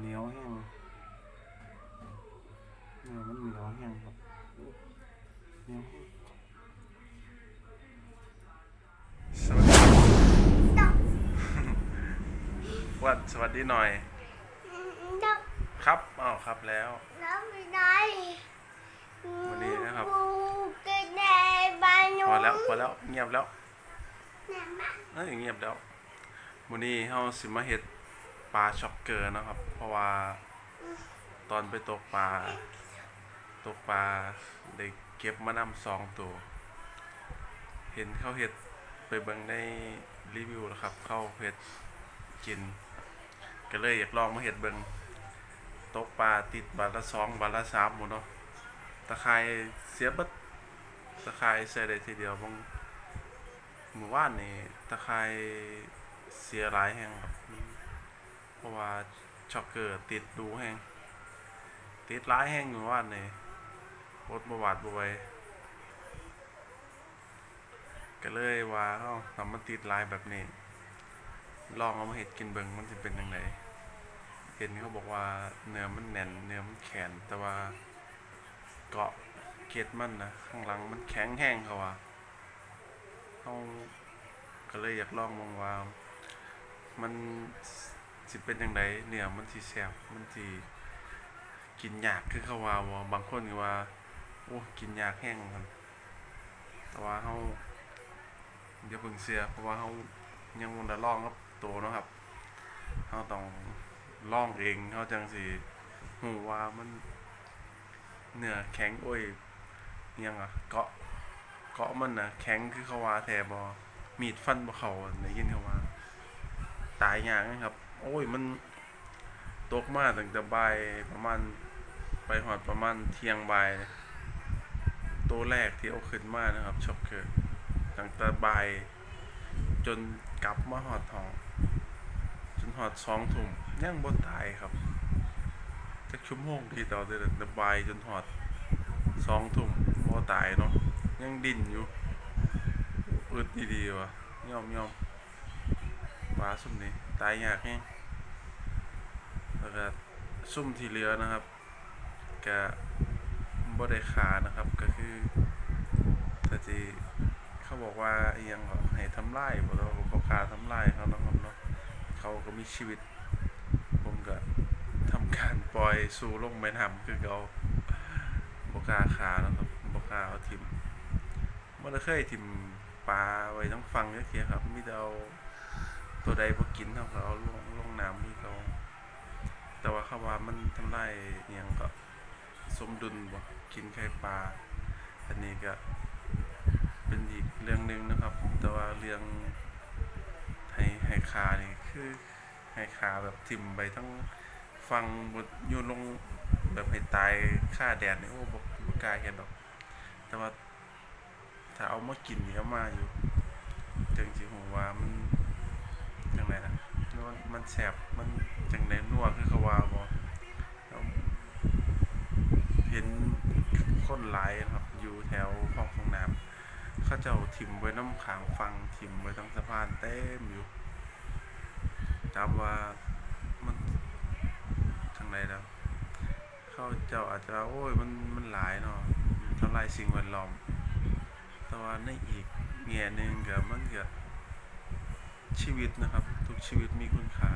เหนียวแห้งเนื้อมันเหนียวแห้งครับเหนียวแห้งสวัสดีวัดสวัสดีหน่อย ครับอ้าวครับแล้วน้ำไม่ได้วันนี้นะครับกระแดบานุพอแล้วพอแล้วเงียบแล้วเอ้ยเงียบแล้ววันนี้เฮาสิมาเฮ็ด ปลาช็อกเกอร์นะครับ เพราะว่าตอนไปตกปลาตกปลาได้เก็บมานำสองตัว เห็นเขาเฮ็ดไปเบิ่งในรีวิวแล้วครับ เขาเฮ็ดกิน ก็เลยอยากลองมาเฮ็ดเบิ่งตกปลาติดบาทละสองบาทละสามหมดเนาะตะไคร้เสียบัดตะไคร้ใส่ได้ทีเดียวบางหมู่บ้านนี่ตะไคร้เสียหลายแห่งครับ ราะว่าช็อกเกอร์ติดดูแห่งติดหลายแห่งหมู่บ้านี่รถบวาดบวยก็เลยว่าเอ้าทำมันติดหลายแบบนี้ ลองเอามาเห็ดกินเบิงมันจะเป็นยังไงเห็นเขาบอกว่าเนื้อมันแน่นเนื้อมันแข็งแต่ว่าเกาะเกล็ดมันนะข้างหลังมันแข็งแห้งเขาว่าเขาก็เลยอยากลองมองว่ามัน สิเป็นยังไงเนี่ยมันสิแซ่บมันสิกินยากคือเขาว่าบ่บางคนก็ว่าโอ้กินยากแห้งมันแต่ว่าเขาเดี๋ยวเพิ่งเสียเพราะว่าเขายังมันได้ลองกับตัวเนาะครับเขาต้องลองเองเขาจังสิหูว่ามันเนื้อแข็งโอ้ยยังอะเกาะเกาะมันนะแข็งคือเขาว่าแทบอมีดฟันบ่เขาได้ยินเขาว่าตายยากนะครับ โอ้ย มันตกมาตั้งแต่บ่ายประมาณไปหอดประมาณเที่ยงบ่ายตัวแรกที่เอาขึ้นมานะครับช็อกเกอร์ตั้งแต่บ่ายจนกลับมาหอดทอง จนหอดสองทุ่มยังบ่ตายครับจักชั่วโมงที่ต่อเดือนแต่บ่ายจนหอดสองทุ่มบ่ตายเนาะยังดิ่นอยู่อึดดีๆวะยอมยอมปลาซุ่มนี้ ตายยากแฮงแล้วก็ซุ่มที่เหลือนะครับก็บ่ได้ขานะครับก็คือถ้าที่เขาบอกว่าเอิหยังก็ให้ทำลายบ่แล้วบ่ขาทำลายเขาเนาะครับเนาะเขาก็มีชีวิต ผมก็ทำการปล่อยสู่ลงแม่น้ำคือเขาบกาขานะครับบกาเอาทิ่มมันเคยทิมปลาไว้ทั้งฟังเยอะเคียครับมีแต่เอา ตัวใดพอกินเท่ากับเอาลงลงน้ำที่เขาแต่ว่าเขาว่ามันทำลายอย่างก็สมดุลบ่กินไข่ปลาอันนี้ก็เป็นอีกเรื่องหนึ่งนะครับ แต่ว่าเรื่องให้ให้คานี่คือให้คาแบบทิมไปทั้งฟังบดโยนลงแบบให้ตายค่าแดดนี่โอ้บกกาเห็นดอก แต่ว่าถ้าเอามากินนี่เอามาอยู่จังสิหูว่ามัน มันมันแสบมันจังไดนัวคือเขาว่าบ่เห็นคนหลายครับ อยู่แถวห้องฟองน้ำเขาเจ้าถิ่มไว้น้ำขางฟังถิ่มไว้ทั้งสะพานเต็มอยู่จำว่ามันจังไดแล้วเขาเจ้าอาจจะโอ้ยมันมันหลายเนาะทำลายสิ่งแวดล้อมแต่ว่าในอีกแง่หนึ่งก็มันก็ชีวิตนะครับ ชีวิตมีคุณค่า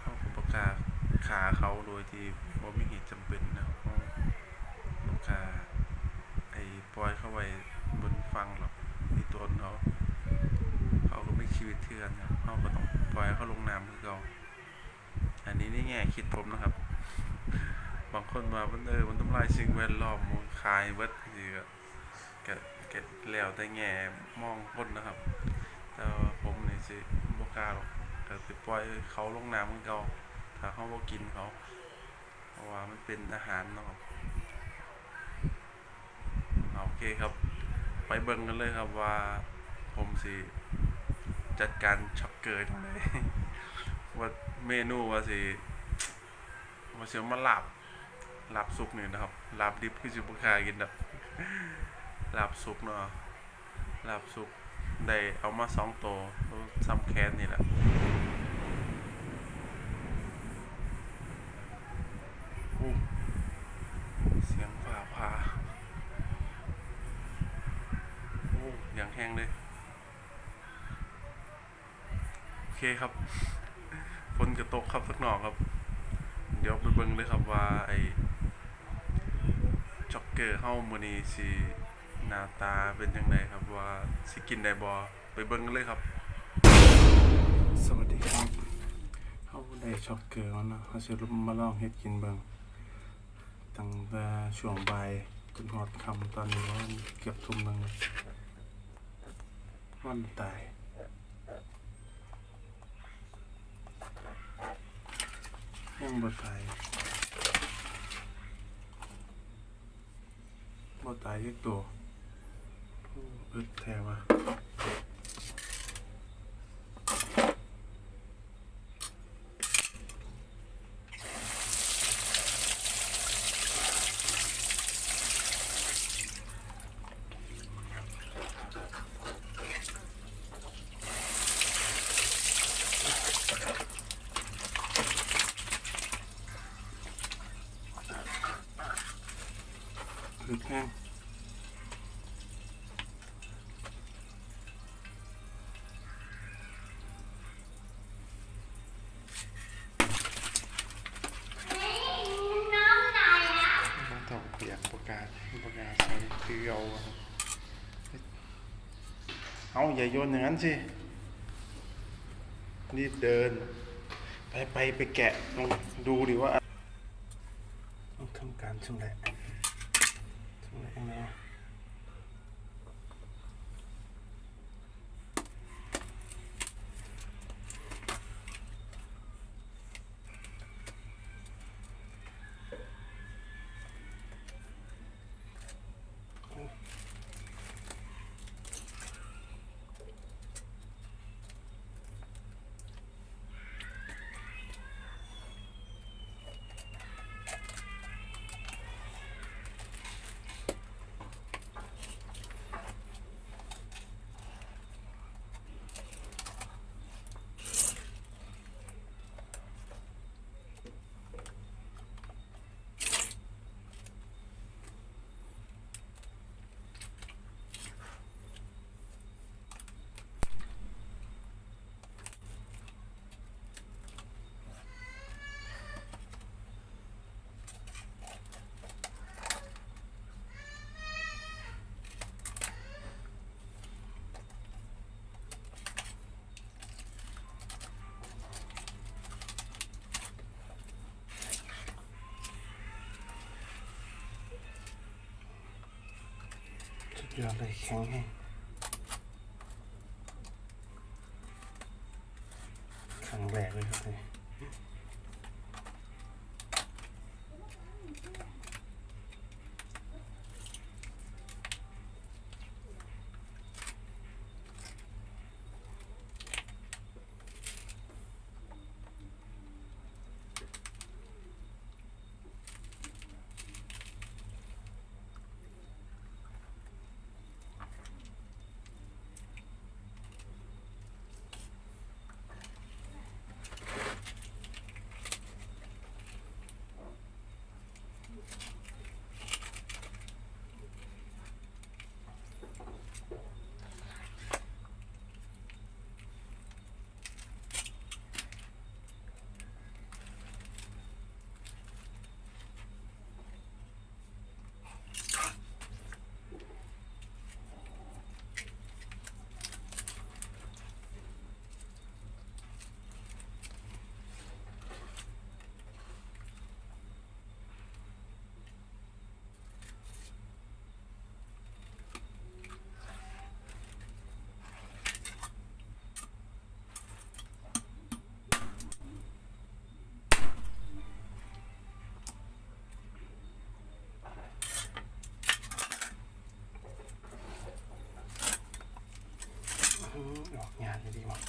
เขาก็ประกาขาเขาโดยที่บ่มีเหตุจำเป็นนะเขาประกล้าไอ้ปล่อยเข้าไว้บนฟังหรอกมีตัวเขาเขาก็ไม่ชีวิตเทือนนะเขาก็ต้องปล่อยเขาลงน้ำคือเขาอันนี้ในแง่คิดผมนะครับ บางคนมามันเออมันทำลายสิ่งแวดล้อมมันคายเบิดคือก็ก็ก็แล้วแต่แง่มองคนนะครับแต่ สิบกล้าหรอกก็สิปล่อยเขาลงน้ำคือเก่าถ้าเขาบ่กินเขา เพราะว่ามันเป็นอาหารเนาะครับโอเคครับ ไปเบิ่งกันเลยครับว่าผมสิจัดการช็อกเกอร์จังไว่าเมนูว่าสิว่าสิเอามาลาบหลาบสุกนี่นะครับหลาบดิบคือสิบ่กล้ากินดอกลาบสุกเนาะหลาบสุก ได้เอามาสองตัวซ้ำแค้นนี่แหละเสียงฝ่าพาโอ้ย่างแห้งเลย โอเคครับฝนจะตกครับสักหน่อครับ เดี๋ยวไปเบิ่งเลยครับว่าไอ้จ็อกเกอร์เฮ้ามือนีสี หน้าตาเป็นจังไดครับว่าสิกินได้บ่ไปเบิ่งกันเลยครับ สวัสดีครับเฮาได้จ็อกเกอร์แล้วนะเฮาสิมาลองเฮ็ดกินเบิ่งตั้งแต่ช่วงบ่ายจนฮอดคำตอนนี้ว่าเกือบทุ่มหนึงมันตายยังบ่ตายบ่ตายอีกตัว อ้อึดแท้ว่ะอึดแห้ง น้ำไหนอะ มันต้องเปียกประกาศประกาศใส่ เกลียวอะครับเอาอย่าโยนอย่างนั้นสิรีบเดิน ไปไปไปแกะลองดูดิว่าต้องทำการชำแหละชำแหนช่วงไงอะสุด ยอดเลยแข็งแห้งครั้งแรกเลยครับเนี่ย งานไม่ดีมั้ง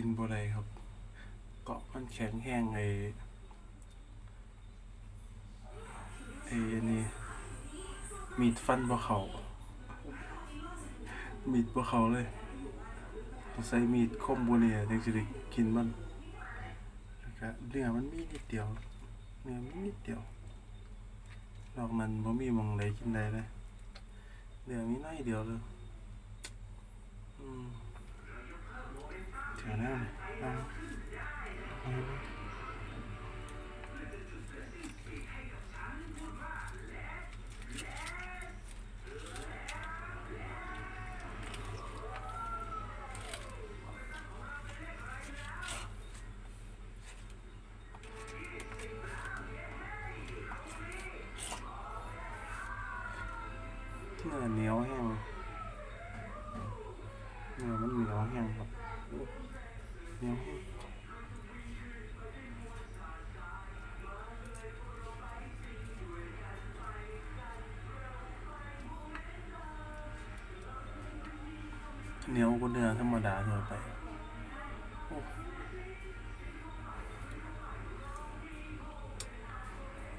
กินบ่ได้ครับ เกาะมันแข็งแห้งไอ้ไอ้นนี้มีดฟันบ่เขามีดบ่เขาเลยต้องใช้มีดคมบ่เนี่ยถึงสิได้กินมันแล้วก็เนื้อมันมีนิดเดียวเนื้อมีนิดเดียวนอกนั้นบ่มีม่องใดกินได้เลยเนื้อมีน้อยเดียวเลยอืม เดี๋ยวนะเอาเอาเนื้อเหนียวแห้ง เนื้อมันเหนียวแห้งครับ เหนียวแห้งเหนียวกว่าเนื้อธรรมดาทั่วไป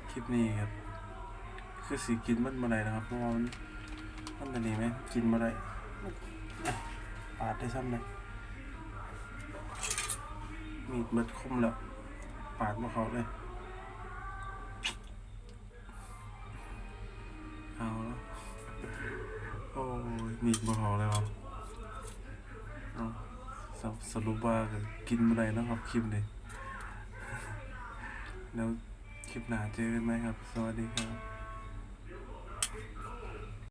คลิปนี้ครับ คือสีกินมันมาได้นะครับเพราะว่ามันมันจะดีไหมกินมาได้ปาดได้ซ้ำเลย มีดเบิดคมแล้ว ปาดมาเขาเลย เอาแล้วโอ้ยมีดมาเขาเลยวะเอาสสรุปว่าก็กินเมื่อไรนะครับคลิปนี้แล้วคลิปหน้าเจอกันไหมครับ สวัสดีครับ